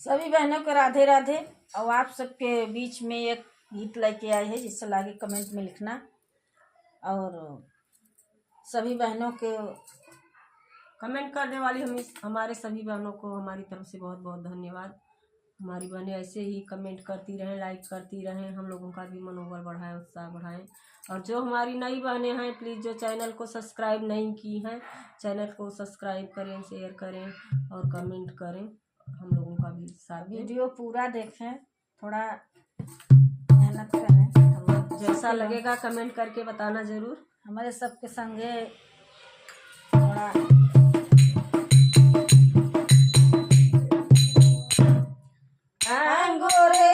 सभी बहनों को राधे राधे। और आप सबके बीच में एक गीत लेके आए हैं, जिससे लागे कमेंट में लिखना। और सभी बहनों के कमेंट करने वाली हम, हमारे सभी बहनों को हमारी तरफ़ से बहुत बहुत धन्यवाद। हमारी बहनें ऐसे ही कमेंट करती रहें, लाइक करती रहें, हम लोगों का भी मनोबल बढ़ाएँ, उत्साह बढ़ाएँ। और जो हमारी नई बहनें हैं प्लीज़ जो चैनल को सब्सक्राइब नहीं की हैं चैनल को सब्सक्राइब करें शेयर करें और कमेंट करें। हम लोगों साथ वीडियो पूरा देखें थोड़ा मेहनत करें। जैसा लगेगा कमेंट करके बताना ज़रूर। हमारे सबके संगे थोड़ा अंगूरे